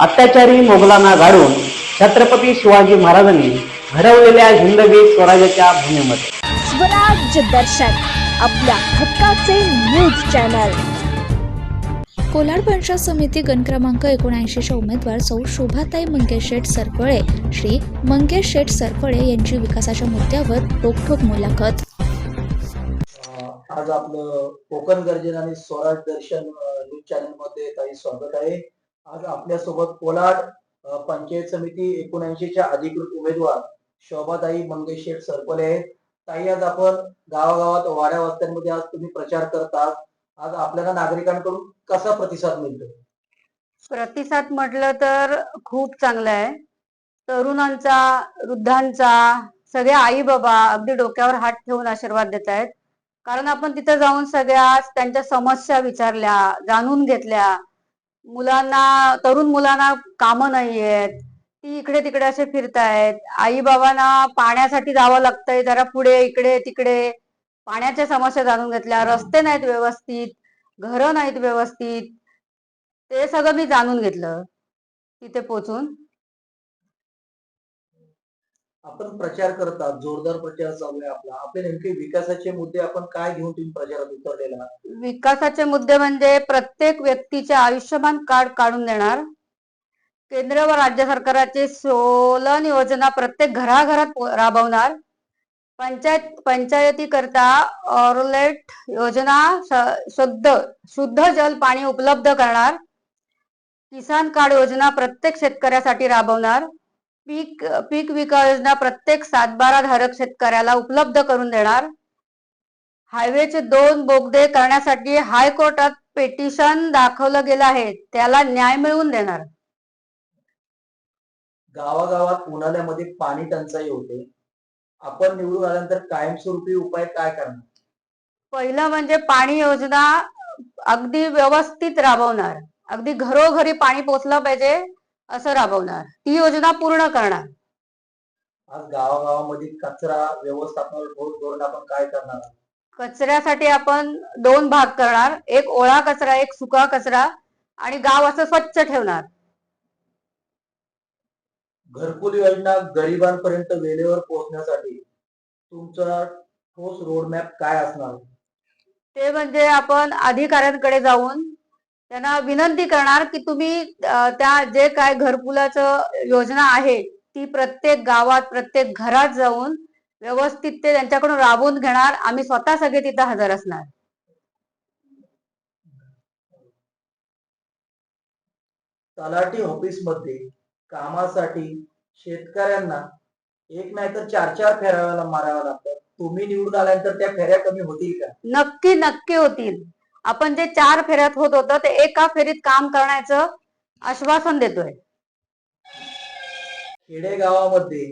अत्याचारी मोगलांना गाडून छत्रपती शिवाजी महाराजांनी घडवलेल्या हिंदवी स्वराज्याच्या भूमीमध्ये. स्वराज्य दर्शन आपल्या हक्काचे न्यूज चॅनल. कोलाड पंचायत समिती गण क्रमांक एकोणऐंशीच्या उमेदवार सौ शोभाताई मंगेश शेठ सरकळे श्री मंगेश शेठ सरकळे यांची विकासाच्या मुद्द्यावर रोखठोक मुलाखत. आज आपलं कोकण गर्जन आणि स्वराज दर्शन न्यूज चॅनलमध्ये काही स्वागत आहे. आज आपल्यासोबत कोलाड पंचायत समिती एकोणऐंशीच्या अधिकृत उमेदवार शोभाताई मंगेश शेठ सरपले आहेत. ताई आज आपण गावागावात वाड्या वस्त्यांमध्ये आज तुम्ही प्रचार करतात. आज आपल्याला नागरिकांकडून कसा प्रतिसाद मिळतो प्रतिसाद म्हटलं तर खूप चांगला आहे. तरुणांचा वृद्धांचा सगळे आई बाबा अगदी डोक्यावर हात ठेवून आशीर्वाद देत आहेत. कारण आपण तिथे जाऊन सगळ्या त्यांच्या समस्या विचारल्या जाणून घेतल्या. मुलांना तरुण मुलांना कामं नाही आहेत ती इकडे तिकडे असे फिरतायत. आई बाबांना पाण्यासाठी जावं लागतंय. जरा पुढे इकडे तिकडे. पाण्याच्या समस्या जाणून घेतल्या. रस्ते नाहीत व्यवस्थित. घरं नाहीत व्यवस्थित. ते सगळं मी जाणून घेतलं. तिथे पोचून. आपण प्रचार करतात जोरदार प्रचार चालू आहे आपला. आपले नेमके विकासाचे मुद्दे आपण काय घेऊन तुम्ही प्रचारात उतरलेला आहात? विकासाचे मुद्दे म्हणजे प्रत्येक व्यक्तीचे आयुष्यमान कार्ड काढून देणार. केंद्र व राज्य सरकाराची सोलन योजना प्रत्येक घराघरात पो- राबवणार. पंचायत पंचायती करता ऑरलेट योजना श- शुद्ध शुद्ध जल पाणी उपलब्ध करणार. किसान कार्ड योजना प्रत्येक शेतकऱ्यासाठी राबवणार. पीक पीक विकास योजना प्रत्येक सातबारा धारक शेतकऱ्याला उपलब्ध करून देणार. हायवेचे दोन बोगदे करण्यासाठी हायकोर्टात पेटिशन दाखवलं गेलं आहे. त्याला न्याय मिळवून देणार. गावागावात उन्हाळ्यामध्ये पाणी टंचाई होते. आपण निवडून आल्यानंतर कायमस्वरूपी उपाय काय करणार? पहिलं म्हणजे पाणी योजना अगदी व्यवस्थित राबवणार. अगदी घरोघरी पाणी पोचलं पाहिजे. असं राबवणार. ती योजना पूर्ण करणार. आज गावागावामध्ये कचरा व्यवस्थापन आपण काय करणार? कचऱ्यासाठी आपण दोन भाग करणार. एक ओळा कचरा एक सुका कचरा आणि गाव असं स्वच्छ ठेवणार. घरकुल योजना गरिबांपर्यंत वेळेवर पोहोचण्यासाठी तुमचा ठोस रोडमॅप काय असणार? ते म्हणजे आपण अधिकाऱ्यांकडे जाऊन त्यांना विनंती करणार की तुम्ही त्या जे काय घरकुलाचं योजना आहे ती प्रत्येक गावात प्रत्येक घरात जाऊन व्यवस्थित ते त्यांच्याकडून राबवून घेणार. आम्ही स्वतः सगळे तिथं हजर असणार. तलाठी ऑफिसमध्ये कामासाठी शेतकऱ्यांना एक नाही तर चार चार फेऱ्याला माराव्या लागतात. तुम्ही निवडून आल्यानंतर त्या फेऱ्या कमी होतील का? नक्की नक्की होतील. आपण जे चार फेऱ्यात होत होतं ते एका फेरीत काम करण्याचं आश्वासन देतोय. खेडेगावामध्ये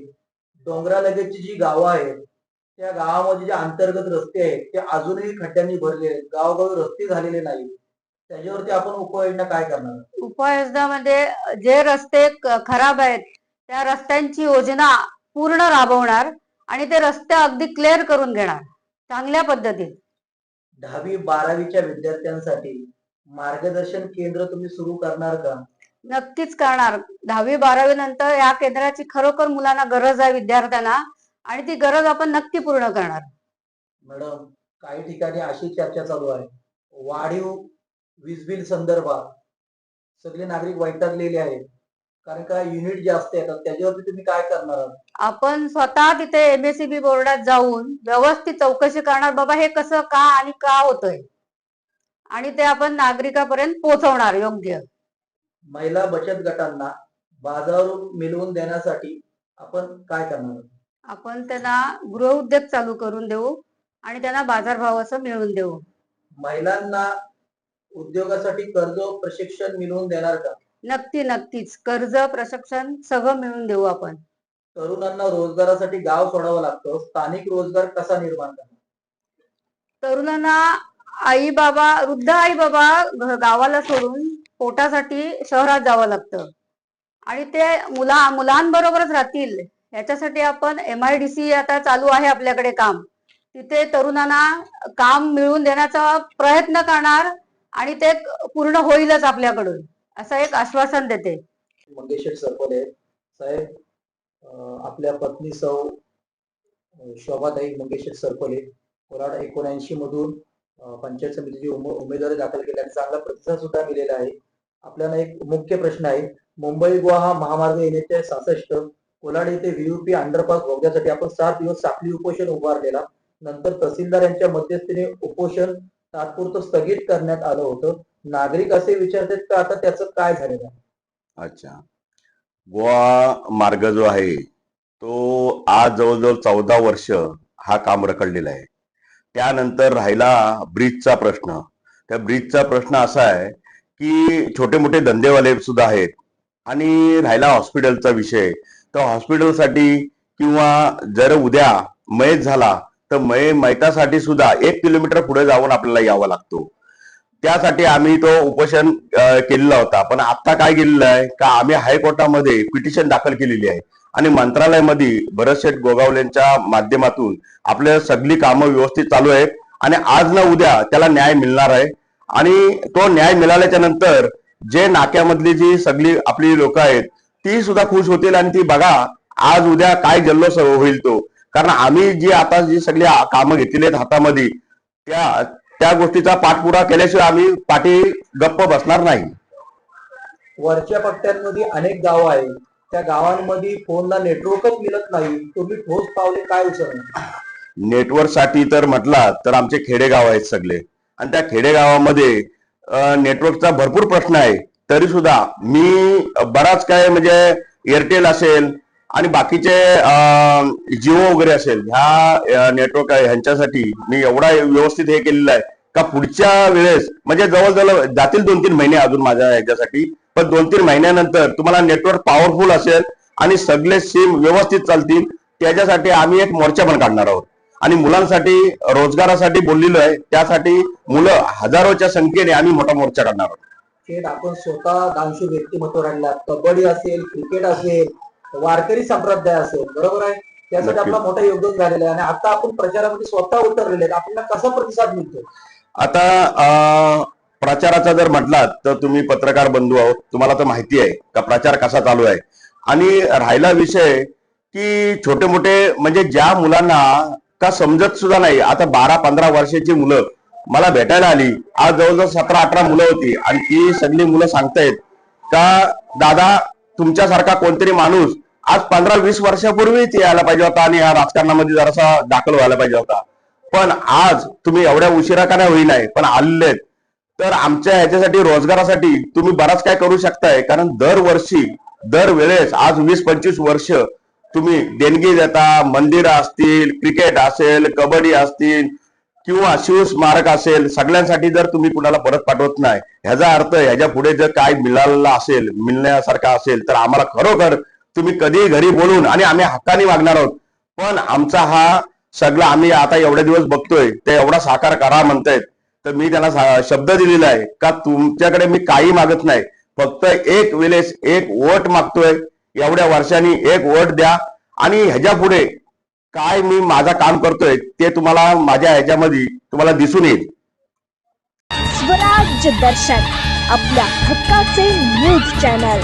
डोंगरालगतची जी गावं आहेत त्या गावामध्ये जे अंतर्गत रस्ते आहेत ते अजूनही खड्ड्यांनी भरले आहेत. गावोगावी रस्ते झालेले नाही त्याच्यावरती आपण उपाययोजना काय करणार? उपाययोजनामध्ये जे रस्ते खराब आहेत त्या रस्त्यांची योजना पूर्ण राबवणार आणि ते रस्ते अगदी क्लिअर करून घेणार. चांगल्या पद्धतीत. दहावी बारावीच्या विद्यार्थ्यांसाठी मार्गदर्शन केंद्र तुम्ही सुरू करणार का? नक्कीच करणार. दहावी बारावी नंतर या केंद्राची खरोखर मुलांना गरज आहे विद्यार्थ्यांना आणि ती गरज आपण नक्की पूर्ण करणार. मॅडम काही ठिकाणी अशी चर्चा चालू आहे. वाढीव वीज बिल संदर्भात सगळे नागरिक वैतागलेले आहेत. कारण का युनिट जास्त येतात त्याच्यावरती तुम्ही काय करणार आहात? आपण स्वतः तिथे एमएससीबी बोर्डात जाऊन व्यवस्थित चौकशी करणार बाबा हे कसं का आणि का होतंय? आणि ते आपण नागरिकापर्यंत पोहोचवणार योग्य. महिला बचत गटांना बाजार मिळवून देण्यासाठी आपण काय करणार आहात? आपण त्यांना गृहउद्योग चालू करून देऊ आणि त्यांना बाजारभाव असं मिळवून देऊ. महिलांना उद्योगासाठी कर्ज प्रशिक्षण मिळवून देणार का? नक्की नक्कीच कर्ज प्रशिक्षण सगळं मिळवून देऊ आपण. तरुणांना रोजगारासाठी गाव सोडावं लागतं. स्थानिक रोजगार कसा निर्माण करणार? तरुणांना आई बाबा वृद्ध आई बाबा घ- गावाला सोडून पोटासाठी शहरात जावं लागतं. आणि ते मुला मुलांबरोबरच राहतील. याच्यासाठी आपण एम आय डी सी आता चालू आहे आपल्याकडे काम. तिथे तरुणांना काम मिळवून देण्याचा प्रयत्न करणार आणि ते पूर्ण होईलच आपल्याकडून. असं एक आश्वासन देते. मंगेशेठ सरपले साहेब आपल्या पत्नी सौ शोभाताई मंगेशेठ सरपले कोराड एकोणऐंशी मधून पंचायत समितीची उमेदवारी दाखल केली आणि चांगला प्रतिसाद सुद्धा मिळालेला आहे. आपल्याला एक मुख्य प्रश्न आहे मुंबई गोवा हा महामार्ग येण्याचे सहासष्ट कोलाड येथे व्हीयूपी अंडरपास भोगण्यासाठी आपण सात दिवस साखळी उपोषण उभारलेला नंतर तहसीलदार यांच्या मध्यस्थीने उपोषण तात्पुरतं स्थगित करण्यात आलं होतं नागरिक असे विचारतात का आता त्याचं काय झालेलं आहे? अच्छा. गोवा मार्ग जो आहे तो आज जवळजवळ चौदा वर्ष हा काम रखडलेला आहे. त्यानंतर राहिला ब्रिजचा प्रश्न. त्या ब्रिजचा प्रश्न असा आहे की छोटे मोठे धंदेवाले सुद्धा आहेत आणि राहिला हॉस्पिटलचा विषय. तर हॉस्पिटलसाठी किंवा जर उद्या मयत झाला तर मय मैतासाठी सुद्धा एक किलोमीटर पुढे जाऊन आपल्याला यावं लागतो. त्यासाठी आम्ही तो उपोषण केलेला होता. पण आता काय केलेलं आहे? का आम्ही हायकोर्टामध्ये पिटिशन दाखल केलेली आहे. आणि मंत्रालयामध्ये भरतशेठ गोगावलेंच्या माध्यमातून आपल्या सगळी कामं व्यवस्थित चालू आहेत. आणि आज ना उद्या त्याला न्याय मिळणार आहे. आणि तो न्याय मिळाल्याच्या नंतर जे नाक्यामधली जी सगळी आपली लोक आहेत ती सुद्धा खुश होतील आणि ती बघा आज उद्या काय जल्लोष होईल तो. कारण आम्ही जी आता जी सगळी कामं घेतलेली आहेत हातामध्ये त्या त्या गोष्टीचा पाठपुरा केल्याशिवाय आम्ही पाठी गप्प बसणार नाही. वरच्या पट्ट्यांमध्ये अनेक गावं आहेत. त्या गावांमध्ये फोनला नेटवर्कच मिळत नाही. तुम्ही ठोस पावले काय उचलणार? नेटवर्कसाठी तर म्हटला तर आमचे खेडेगाव आहेत सगळे. आणि त्या खेडेगावामध्ये नेटवर्कचा भरपूर प्रश्न आहे. तरी सुद्धा मी बराच काय म्हणजे एअरटेल असेल आणि बाकीचे जिओ वगैरे असेल ह्या नेटवर्क ह्यांच्यासाठी मी एवढा व्यवस्थित हे केलेलं आहे का पुढच्या वेळेस म्हणजे जवळजवळ जातील दोन तीन महिने अजून माझ्या ह्याच्यासाठी पण दोन तीन महिन्यानंतर तुम्हाला नेटवर्क पॉवरफुल असेल आणि सगळे सिम व्यवस्थित चालतील त्याच्यासाठी आम्ही एक मोर्चा पण काढणार आहोत. आणि मुलांसाठी रोजगारासाठी बोललेलो आहे त्यासाठी मुलं हजारोच्या संख्येने आम्ही मोठा मोर्चा काढणार आहोत. आपण स्वतः दानशूर व्यक्तिमत्व राहिला कबड्डी असेल क्रिकेट असेल वारकरी संप्रदाय असेल बरोबर आहे? त्यासाठी. आपलं मोठं योगदान झालेलं आहे. आणि आता आपण प्रचारामध्ये स्वतः उतरलेले आहेत. आपल्याला कसा प्रतिसाद मिळतो आता प्रचाराचा जर म्हटलात तर तुम्ही पत्रकार बंधू आहोत. तुम्हाला तर माहिती आहे का प्रचार कसा चालू आहे? आणि राहिला विषय की छोटे मोठे म्हणजे ज्या मुलांना का समजत सुद्धा नाही. आता बारा पंधरा वर्षाची मुलं मला भेटायला आली. आज जवळजवळ सतरा अठरा मुलं होती. आणि ती सगळी मुलं सांगतायत का दादा तुमच्यासारखा कोणतरी माणूस आज पंधरा वीस वर्षापूर्वीच यायला पाहिजे होता आणि या राजकारणामध्ये जरासा दाखल व्हायला पाहिजे होता. पण आज तुम्ही एवढ्या उशिरा का नाही होईनाय पण आलेत. तर आमच्या ह्याच्यासाठी रोजगारासाठी तुम्ही बराच काय करू शकताय. कारण दरवर्षी दर वेळेस आज वीस पंचवीस वर्ष तुम्ही देणगी देता मंदिर असतील क्रिकेट असेल कबड्डी असतील किंवा शिवस्मारक असेल सगळ्यांसाठी जर तुम्ही कुणाला परत पाठवत नाही ह्याचा अर्थ ह्याच्या पुढे जर काय मिळालेला असेल मिळण्यासारखा असेल तर आम्हाला खरोखर तुम्ही कधीही घरी बोलून आणि आम्ही हक्काने वागणार आहोत. पण आमचा हा सगळा आम्ही आता एवढे दिवस बघतोय ते एवढा साकार करा म्हणतायत. तर मी त्यांना शब्द दिलेला आहे का तुमच्याकडे मी काही मागत नाही. फक्त एक वेळेस एक वोट मागतोय. एवढ्या वर्षांनी एक वोट द्या आणि ह्याच्या पुढे काय मी माझं काम करतोय ते तुम्हाला माझ्या ह्याच्यामध्ये तुम्हाला दिसून येईल. स्वराज्य दर्शन आपल्या हक्काचे न्यूज चॅनल